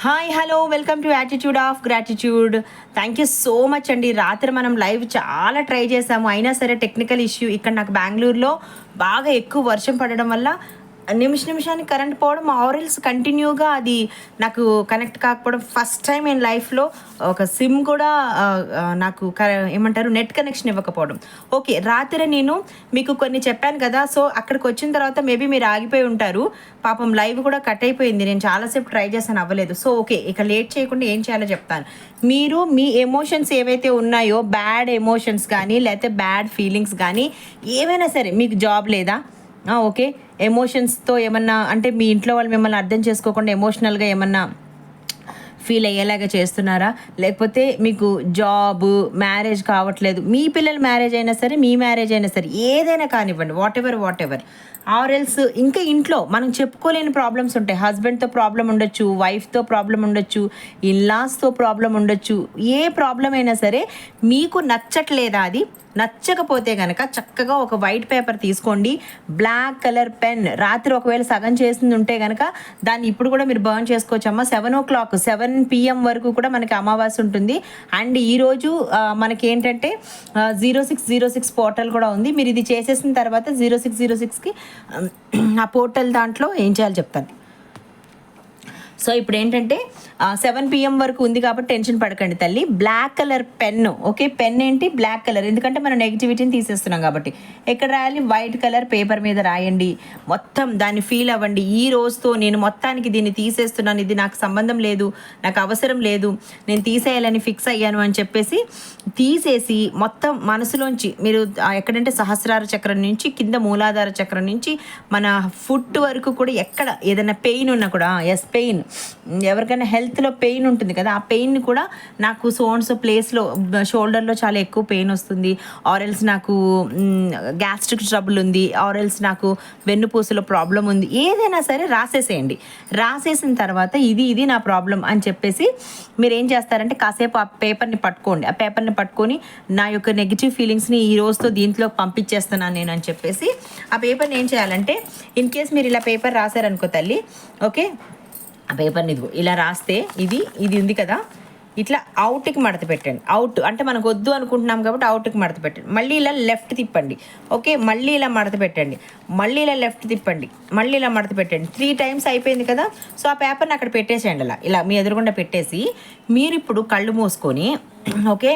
Hi hello welcome to attitude of gratitude thank you so much అండి. రాత్రి మనం live చాలా ట్రై చేసాము. అయినా సరే టెక్నికల్ ఇష్యూ ఇక్కడ నాకు బెంగళూరులో బాగా ఎక్కువ వర్షం పడడం వల్ల నిమిష నిమిషానికి కరెంట్ పోవడం ఆరెల్స్ కంటిన్యూగా అది నాకు కనెక్ట్ కాకపోవడం ఫస్ట్ టైం ఇన్ లైఫ్లో ఒక సిమ్ కూడా నాకు క- ఏమంటారు నెట్ కనెక్షన్ ఇవ్వకపోవడం. ఓకే రాత్రి నేను మీకు కొన్ని చెప్పాను కదా సో అక్కడికి వచ్చిన తర్వాత మేబీ మీరు ఆగిపోయి ఉంటారు. పాపం లైవ్ కూడా కట్ అయిపోయింది నేను చాలాసేపు ట్రై చేశాను అవ్వలేదు. సో ఓకే ఇక లేట్ చేయకుండా ఏం చేయాలో చెప్తాను. మీరు మీ ఎమోషన్స్ ఏవైతే ఉన్నాయో బ్యాడ్ ఎమోషన్స్ కానీ లేకపోతే బ్యాడ్ ఫీలింగ్స్ కానీ ఏవైనా సరే మీకు జాబ్ లేదా? ఓకే. ఎమోషన్స్తో ఏమన్నా అంటే మీ ఇంట్లో వాళ్ళు మిమ్మల్ని అర్థం చేసుకోకుండా ఎమోషనల్గా ఏమన్నా ఫీల్ అయ్యేలాగా చేస్తున్నారా? లేకపోతే మీకు జాబ్ మ్యారేజ్ కావట్లేదు. మీ పిల్లల మ్యారేజ్ అయినా సరే మీ మ్యారేజ్ అయినా సరే ఏదైనా కానివ్వండి whatever whatever or else ఇంకా ఇంట్లో మనం చెప్పుకోలేని ప్రాబ్లమ్స్ ఉంటాయి. హస్బెండ్తో ప్రాబ్లం ఉండొచ్చు వైఫ్తో ప్రాబ్లం ఉండొచ్చు ఇన్లాస్తో ప్రాబ్లం ఉండొచ్చు. ఏ ప్రాబ్లం అయినా సరే మీకు నచ్చట్లేదా అది? నచ్చకపోతే కనుక చక్కగా ఒక వైట్ పేపర్ తీసుకోండి. బ్లాక్ కలర్ పెన్ రాత్రి ఒకవేళ సగం చేసింది ఉంటే కనుక దాన్ని ఇప్పుడు కూడా మీరు బర్న్ చేసుకోవచ్చమ్మా. Seven o'clock seven PM వరకు కూడా మనకి అమావాస్య ఉంటుంది. అండ్ ఈరోజు మనకి ఏంటంటే zero six zero six portal కూడా ఉంది. మీరు ఇది చేసేసిన తర్వాత జీరో సిక్స్ జీరో సిక్స్కి ఆ పోర్టల్ దాంట్లో ఏం చేయాలో చెప్తాను. సో ఇప్పుడు ఏంటంటే సెవెన్ పిఎం వరకు ఉంది కాబట్టి టెన్షన్ పడకండి తల్లి. Black colour pen okay pen ఏంటి? బ్లాక్ కలర్ ఎందుకంటే మనం నెగిటివిటీని తీసేస్తున్నాం కాబట్టి. ఎక్కడ రాయాలి? వైట్ కలర్ పేపర్ మీద రాయండి. మొత్తం దాన్ని ఫీల్ అవ్వండి. ఈ రోజుతో నేను మొత్తానికి దీన్ని తీసేస్తున్నాను. ఇది నాకు సంబంధం లేదు. నాకు అవసరం లేదు. నేను తీసేయాలని ఫిక్స్ అయ్యాను అని చెప్పేసి తీసేసి మొత్తం మనసులోంచి మీరు ఎక్కడంటే సహస్రార చక్రం నుంచి కింద మూలాధార చక్రం నుంచి మన ఫుట్ వరకు కూడా ఎక్కడ ఏదైనా పెయిన్ ఉన్నా కూడా ఎస్ పెయిన్ ఎవరికైనా హెల్త్లో పెయిన్ ఉంటుంది కదా ఆ పెయిన్ కూడా నాకు సోన్స్ ప్లేస్లో షోల్డర్లో చాలా ఎక్కువ పెయిన్ వస్తుంది. ఆరెల్స్ నాకు గ్యాస్ట్రిక్ ట్రబుల్ ఉంది. ఆరెల్స్ నాకు వెన్నుపూసలో ప్రాబ్లం ఉంది. ఏదైనా సరే రాసేసేయండి. రాసేసిన తర్వాత ఇది ఇది నా ప్రాబ్లం అని చెప్పేసి మీరు ఏం చేస్తారంటే కాసేపు ఆ పేపర్ని పట్టుకోండి. ఆ పేపర్ని పట్టుకొని నా యొక్క నెగిటివ్ ఫీలింగ్స్ని ఈ రోజుతో దీంట్లో పంపించేస్తున్నాను నేను అని చెప్పేసి ఆ పేపర్ని ఏం చేయాలంటే ఇన్ కేస్ మీరు ఇలా పేపర్ రాశారనుకో తల్లి ఓకే ఆ పేపర్ని ఇదిగో ఇలా రాస్తే ఇది ఇది ఉంది కదా ఇట్లా అవుట్కి మడత పెట్టండి. అవుట్ అంటే మనకు వద్దు అనుకుంటున్నాం కాబట్టి అవుట్కి మడత పెట్టండి. మళ్ళీ ఇలా లెఫ్ట్ తిప్పండి. ఓకే మళ్ళీ ఇలా మడత పెట్టండి. మళ్ళీ ఇలా లెఫ్ట్ తిప్పండి. మళ్ళీ ఇలా మడత పెట్టండి. త్రీ టైమ్స్ అయిపోయింది కదా సో ఆ పేపర్ని అక్కడ పెట్టేసేయండి అలా. ఇలా మీ ఎదురుగుండా పెట్టేసి మీరు ఇప్పుడు కళ్ళు మూసుకొని ఓకే?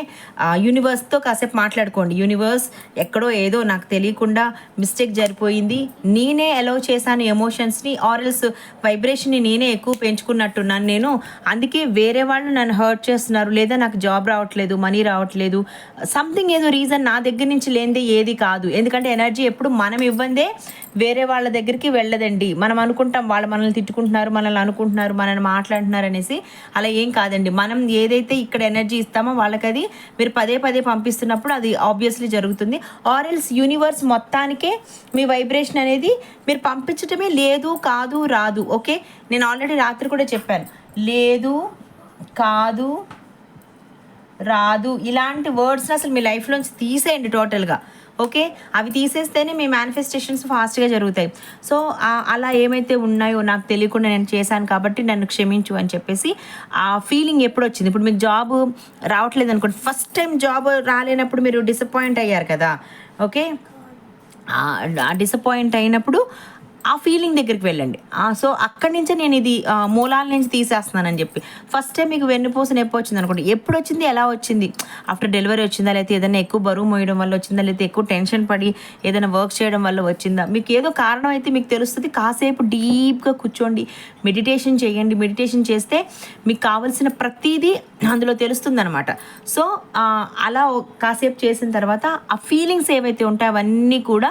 యూనివర్స్తో కాసేపు మాట్లాడుకోండి. యూనివర్స్ ఎక్కడో ఏదో నాకు తెలియకుండా మిస్టేక్ జరిపోయింది. నేనే అలౌ చేశాను ఎమోషన్స్ని ఆరల్స్ వైబ్రేషన్ని నేనే ఎక్కువ పెంచుకున్నట్టున్నాను నేను. అందుకే వేరే వాళ్ళు నన్ను హర్ట్ చేస్తున్నారు లేదా నాకు జాబ్ రావట్లేదు మనీ రావట్లేదు. సంథింగ్ ఏదో రీజన్ నా దగ్గర నుంచి లేనిదే ఏది కాదు. ఎందుకంటే ఎనర్జీ ఎప్పుడు మనం ఇవ్వందే వేరే వాళ్ళ దగ్గరికి వెళ్ళదండి. మనం అనుకుంటాం వాళ్ళు మనల్ని తిట్టుకుంటున్నారు మనల్ని అనుకుంటున్నారు మనల్ని మాట్లాడుతున్నారు అనేసి. అలా ఏం కాదండి. మనం ఏదైతే ఇక్కడ ఎనర్జీ ఇస్తామో వాళ్ళకి అది మీరు పదే పదే పంపిస్తున్నప్పుడు అది ఆబ్వియస్లీ జరుగుతుంది. ఆర్ఎల్స్ యూనివర్స్ మొత్తానికే మీ వైబ్రేషన్ అనేది మీరు పంపించటమే లేదు కాదు రాదు. ఓకే నేను ఆల్రెడీ రాత్రి కూడా చెప్పాను. లేదు కాదు రాదు. ఇలాంటి వర్డ్స్ని అసలు మీ లైఫ్లోంచి తీసేయండి టోటల్గా ఓకే? అవి తీసేస్తేనే మీ మేనిఫెస్టేషన్స్ ఫాస్ట్గా జరుగుతాయి. సో అలా ఏమైతే ఉన్నాయో నాకు తెలియకుండా నేను చేశాను కాబట్టి నన్ను క్షమించు అని చెప్పేసి ఆ ఫీలింగ్ ఎప్పుడు వచ్చింది ఇప్పుడు మీకు జాబ్ రావట్లేదు అనుకోండి. ఫస్ట్ టైం జాబ్ రాలేనప్పుడు మీరు డిసప్పాయింట్ అయ్యారు కదా? ఓకే? ఆ డిసప్పాయింట్ అయినప్పుడు ఆ ఫీలింగ్ దగ్గరికి వెళ్ళండి. సో అక్కడి నుంచే నేను ఇది మూలాల నుంచి తీసేస్తున్నానని చెప్పి. ఫస్ట్ టైం మీకు వెన్నుపూస నొప్పి వచ్చింది అనుకోండి. ఎప్పుడు వచ్చింది? ఎలా వచ్చింది? ఆఫ్టర్ డెలివరీ వచ్చిందా? లేకపోతే ఏదైనా ఎక్కువ బరువు మోయడం వల్ల వచ్చిందా? లేకపోతే ఎక్కువ టెన్షన్ పడి ఏదైనా వర్క్ చేయడం వల్ల వచ్చిందా? మీకు ఏదో కారణం అయితే మీకు తెలుస్తుంది. కాసేపు డీప్గా కూర్చోండి. మెడిటేషన్ చేయండి. మెడిటేషన్ చేస్తే మీకు కావాల్సిన ప్రతిదీ అందులో తెలుస్తుంది అనమాట సో అలా కాసేపు చేసిన తర్వాత ఆ ఫీలింగ్స్ ఏవైతే ఉంటాయో అవన్నీ కూడా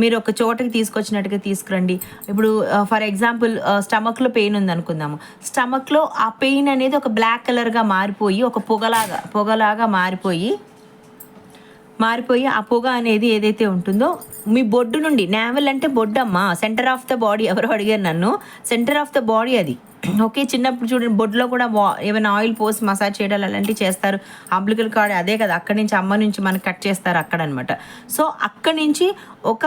మీరు ఒక చోటకి తీసుకొచ్చినట్టుగా తీసుకురండి. ఇప్పుడు ఫర్ ఎగ్జాంపుల్ స్టమక్లో పెయిన్ ఉంది అనుకుందాము స్టమక్లో ఆ పెయిన్ అనేది ఒక బ్లాక్ కలర్గా మారిపోయి ఒక పొగలాగా పొగలాగా మారిపోయి మారిపోయి ఆ పొగ అనేది ఏదైతే ఉంటుందో మీ బొడ్డు నుండి నావెల్ అంటే బొడ్డమ్మా సెంటర్ ఆఫ్ ద బాడీ ఎవరో అడిగారు నన్ను? సెంటర్ ఆఫ్ ద బాడీ అది. ఓకే చిన్నప్పుడు చూడండి బొడ్లో కూడా వా ఏమైనా ఆయిల్ పోసి మసాజ్ చేయడాలు అలాంటివి చేస్తారు. అంబ్లికల్ కార్డ్ అదే కదా అక్కడి నుంచి అమ్మ నుంచి మనకి కట్ చేస్తారు అక్కడ అనమాట సో అక్కడి నుంచి ఒక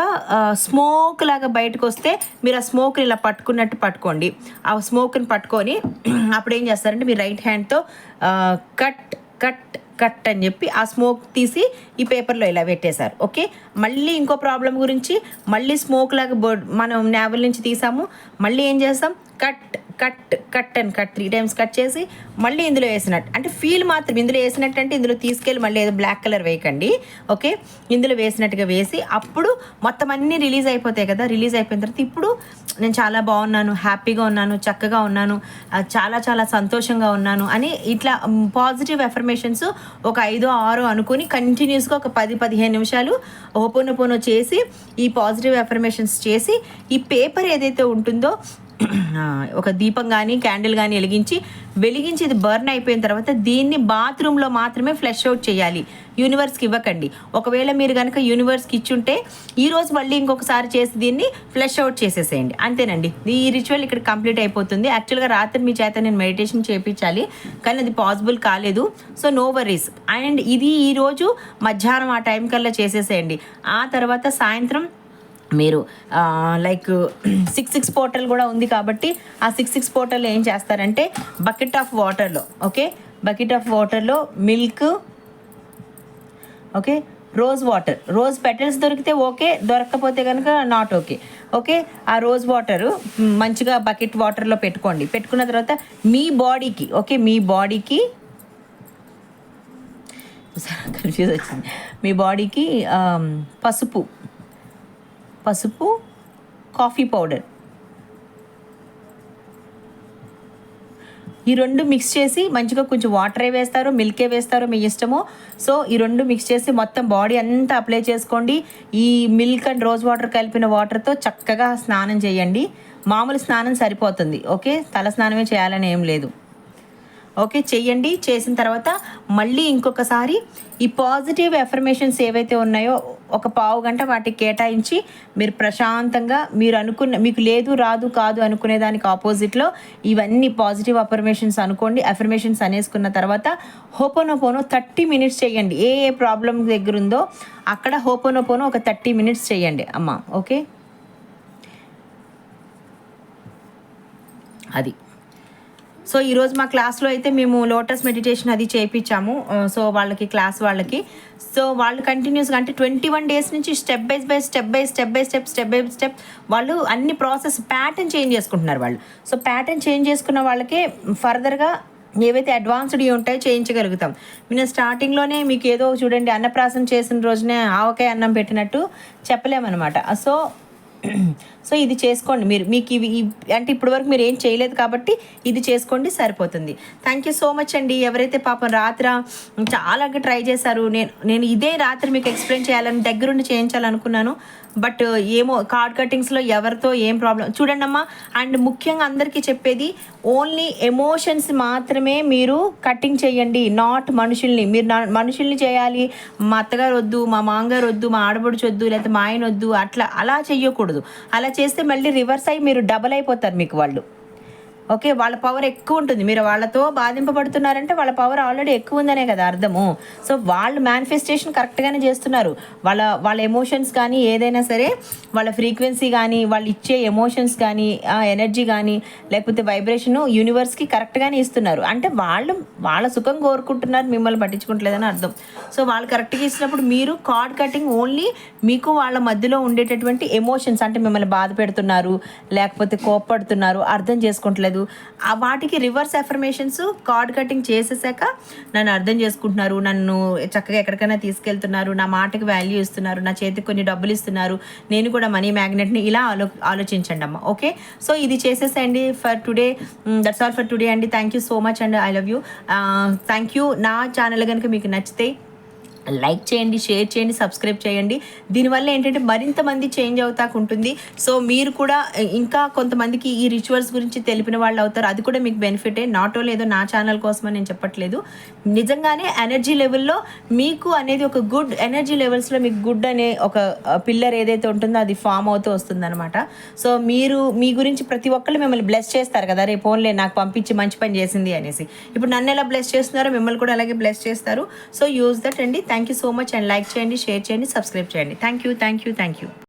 స్మోక్ లాగా బయటకు వస్తే మీరు ఆ స్మోక్ని ఇలా పట్టుకున్నట్టు పట్టుకోండి. ఆ స్మోక్ని పట్టుకొని అప్పుడు ఏం చేస్తారంటే మీ రైట్ హ్యాండ్తో కట్ కట్ కట్ అని చెప్పి ఆ స్మోక్ తీసి ఈ పేపర్లో ఇలా పెట్టేశారు. ఓకే? మళ్ళీ ఇంకో ప్రాబ్లం గురించి మళ్ళీ స్మోక్ లాగా బొ మనం నేవల్ నుంచి తీసాము. మళ్ళీ ఏం చేస్తాం? Cut cut cut and cut three times cut చేసి మళ్ళీ ఇందులో వేసినట్టు. అంటే ఫీల్ మాత్రం ఇందులో వేసినట్టు అంటే ఇందులో తీసుకెళ్ళి మళ్ళీ ఏదో బ్లాక్ కలర్ వేయకండి. ఓకే? ఇందులో వేసినట్టుగా వేసి అప్పుడు మొత్తం అన్నీ రిలీజ్ అయిపోతాయి కదా. రిలీజ్ అయిపోయిన తర్వాత ఇప్పుడు నేను చాలా బాగున్నాను హ్యాపీగా ఉన్నాను చక్కగా ఉన్నాను చాలా చాలా సంతోషంగా ఉన్నాను అని ఇట్లా పాజిటివ్ ఎఫర్మేషన్స్ ఒక ఐదో ఆరో అనుకుని కంటిన్యూస్గా ఒక పది పదిహేను నిమిషాలు ఓపెన్ చేసి ఈ పాజిటివ్ ఎఫర్మేషన్స్ చేసి ఈ పేపర్ ఏదైతే ఉంటుందో ఒక దీపం కానీ క్యాండిల్ కానీ వెలిగించి వెలిగించి ఇది బర్న్ అయిపోయిన తర్వాత దీన్ని బాత్రూంలో మాత్రమే ఫ్లష్ అవుట్ చేయాలి. యూనివర్స్కి ఇవ్వకండి. ఒకవేళ మీరు కనుక యూనివర్స్కి ఇచ్చుంటే ఈరోజు మళ్ళీ ఇంకొకసారి చేసి దీన్ని ఫ్లష్ అవుట్ చేసేసేయండి. అంతేనండి. ఈ రిచువల్ ఇక్కడ కంప్లీట్ అయిపోతుంది. యాక్చువల్గా రాత్రి మీ చేత నేను మెడిటేషన్ చేయించాలి కానీ అది పాసిబుల్ కాలేదు. సో నో వరీస్ అండ్ ఇది ఈరోజు మధ్యాహ్నం ఆ టైం కల్లా చేసేసేయండి. ఆ తర్వాత సాయంత్రం మీరు లైక్ సిక్స్ సిక్స్ పోర్టల్ కూడా ఉంది కాబట్టి ఆ సిక్స్ సిక్స్ పోర్టల్ ఏం చేస్తారంటే బకెట్ ఆఫ్ వాటర్లో ఓకే బకెట్ ఆఫ్ వాటర్లో milk okay rose water rose petals దొరికితే ఓకే దొరకకపోతే కనుక నాట్ ఓకే ఓకే ఆ రోజ్ వాటరు మంచిగా బకెట్ వాటర్లో పెట్టుకోండి. పెట్టుకున్న తర్వాత మీ బాడీకి ఓకే మీ బాడీకి కన్ఫ్యూజ్ వచ్చింది. మీ బాడీకి um, పసుపు పసుపు కాఫీ పౌడర్ ఈ రెండు మిక్స్ చేసి మంచిగా కొంచెం వాటరే వేస్తారు మిల్కే వేస్తారు మీ ఇష్టము. సో ఈ రెండు మిక్స్ చేసి మొత్తం బాడీ అంతా అప్లై చేసుకోండి. ఈ మిల్క్ అండ్ రోజ్ వాటర్ కలిపిన వాటర్తో చక్కగా స్నానం చేయండి. మామూలు స్నానం సరిపోతుంది ఓకే తల స్నానమే చేయాలని ఏం లేదు. ఓకే చెయ్యండి. చేసిన తర్వాత మళ్ళీ ఇంకొకసారి ఈ పాజిటివ్ ఎఫర్మేషన్స్ ఏవైతే ఉన్నాయో ఒక పావు గంట వాటికి కేటాయించి మీరు ప్రశాంతంగా మీరు అనుకున్న మీకు లేదు రాదు కాదు అనుకునే దానికి ఆపోజిట్లో ఇవన్నీ పాజిటివ్ అఫర్మేషన్స్ అనుకోండి. అఫర్మేషన్స్ అనేసుకున్న తర్వాత హోపోనోపోనో థర్టీ మినిట్స్ చేయండి ఏ ఏ ప్రాబ్లం దగ్గర ఉందో అక్కడ హోపోనోపోనో ఒక థర్టీ మినిట్స్ చేయండి అమ్మ. ఓకే? అది. సో ఈరోజు మా క్లాస్లో అయితే మేము లోటస్ మెడిటేషన్ అది చేయించాము సో వాళ్ళకి క్లాస్ వాళ్ళకి. సో వాళ్ళు కంటిన్యూస్గా అంటే ట్వంటీ వన్ డేస్ నుంచి step by by step by step by step step by step వాళ్ళు అన్ని ప్రాసెస్ ప్యాటర్న్ చేంజ్ చేసుకుంటున్నారు వాళ్ళు. సో ప్యాటర్న్ చేంజ్ చేసుకున్న వాళ్ళకే ఫర్దర్గా ఏవైతే అడ్వాన్స్డ్ ఉంటాయో చేయించగలుగుతాం. నేను స్టార్టింగ్లోనే మీకు ఏదో చూడండి అన్నప్రాసం చేసిన రోజునే ఆవకాయ అన్నం పెట్టినట్టు చెప్పలేమన్నమాట. సో సో ఇది చేసుకోండి. మీరు మీకు ఇవి అంటే ఇప్పటివరకు మీరు ఏం చేయలేదు కాబట్టి ఇది చేసుకోండి సరిపోతుంది. థ్యాంక్ యూ సో మచ్ అండి. ఎవరైతే పాపం రాత్ర చాలా ట్రై చేశారు. నేను నేను ఇదే రాత్రి మీకు ఎక్స్ప్లెయిన్ చేయాలని దగ్గరుండి చేయించాలనుకున్నాను. బట్ ఏమో కార్డ్ కటింగ్స్లో ఎవరితో ఏం ప్రాబ్లం చూడండి అమ్మా అండ్ ముఖ్యంగా అందరికీ చెప్పేది ఓన్లీ ఎమోషన్స్ మాత్రమే మీరు కటింగ్ చేయండి నాట్ మనుషుల్ని. మీరు మనుషుల్ని చేయాలి. మా అత్తగారు వద్దు మా మామగారు వద్దు మా ఆడబడుచు వద్దు లేకపోతే మా ఆయన వద్దు అట్లా అలా చెయ్యకూడదు. అలా చేస్తే మళ్ళీ రివర్స్ అయ్యి మీరు డబల్ అయిపోతారు మీకు వాళ్ళు. ఓకే వాళ్ళ పవర్ ఎక్కువ ఉంటుంది. మీరు వాళ్ళతో బాధింపబడుతున్నారంటే వాళ్ళ పవర్ ఆల్రెడీ ఎక్కువ ఉందనే కదా అర్థము. సో వాళ్ళు మేనిఫెస్టేషన్ కరెక్ట్గానే చేస్తున్నారు. వాళ్ళ వాళ్ళ ఎమోషన్స్ కానీ ఏదైనా సరే వాళ్ళ ఫ్రీక్వెన్సీ కానీ వాళ్ళు ఇచ్చే ఎమోషన్స్ కానీ ఆ ఎనర్జీ కానీ లేకపోతే వైబ్రేషన్ యూనివర్స్కి కరెక్ట్గానే ఇస్తున్నారు. అంటే వాళ్ళు వాళ్ళ సుఖం కోరుకుంటున్నారు మిమ్మల్ని పట్టించుకుంటలేదని అర్థం. సో వాళ్ళు కరెక్ట్గా ఇచ్చినప్పుడు మీరు కార్డ్ కటింగ్ ఓన్లీ మీకు వాళ్ళ మధ్యలో ఉండేటటువంటి ఎమోషన్స్ అంటే మిమ్మల్ని బాధ పెడుతున్నారు లేకపోతే కోప్పడుతున్నారు అర్థం చేసుకుంటలేదు ఆ వాటికి రివర్స్ అఫర్మేషన్స్ కార్డ్ కటింగ్ చేసేసాక నన్ను అర్థం చేసుకుంటున్నారు. నన్ను చక్కగా ఎక్కడికైనా తీసుకెళ్తున్నారు. నా మాటకి వాల్యూ ఇస్తున్నారు. నా చేతికి కొన్ని డబ్బులు ఇస్తున్నారు. నేను కూడా మనీ మ్యాగ్నెట్ని ఇలా ఆలో ఆలోచించండి అమ్మ. ఓకే? సో ఇది చేసేసేయండి for today that's all for today అండి. Thank you so much and I love you thank you నా ఛానల్ కనుక మీకు నచ్చితే లైక్ చేయండి షేర్ చేయండి సబ్స్క్రైబ్ చేయండి. దీనివల్ల ఏంటంటే మరింత మంది చేంజ్ అవుతాకు ఉంటుంది. సో మీరు కూడా ఇంకా కొంతమందికి ఈ రిచువల్స్ గురించి తెలిపిన వాళ్ళు అవుతారు. అది కూడా మీకు బెనిఫిటే నాట్ ఓన్లీ ఏదో నా ఛానల్ కోసమని నేను చెప్పట్లేదు. నిజంగానే ఎనర్జీ లెవెల్లో మీకు అనేది ఒక గుడ్ ఎనర్జీ లెవెల్స్లో మీకు గుడ్ అనే ఒక పిల్లర్ ఏదైతే ఉంటుందో అది ఫామ్ అవుతూ వస్తుందన్నమాట. సో మీరు మీ గురించి ప్రతి ఒక్కళ్ళు మిమ్మల్ని బ్లెస్ చేస్తారు కదా. రేపు ఓన్లే నాకు పంపించి మంచి పని చేసింది అనేసి. ఇప్పుడు నన్ను ఎలా బ్లెస్ చేస్తున్నారో మిమ్మల్ని కూడా అలాగే బ్లెస్ చేస్తారు. సో యూజ్ దట్ అండి. Thank you so much and like చేయండి షేర్ చేయండి సబ్స్క్రైబ్ చేయండి. Thank you thank you thank you.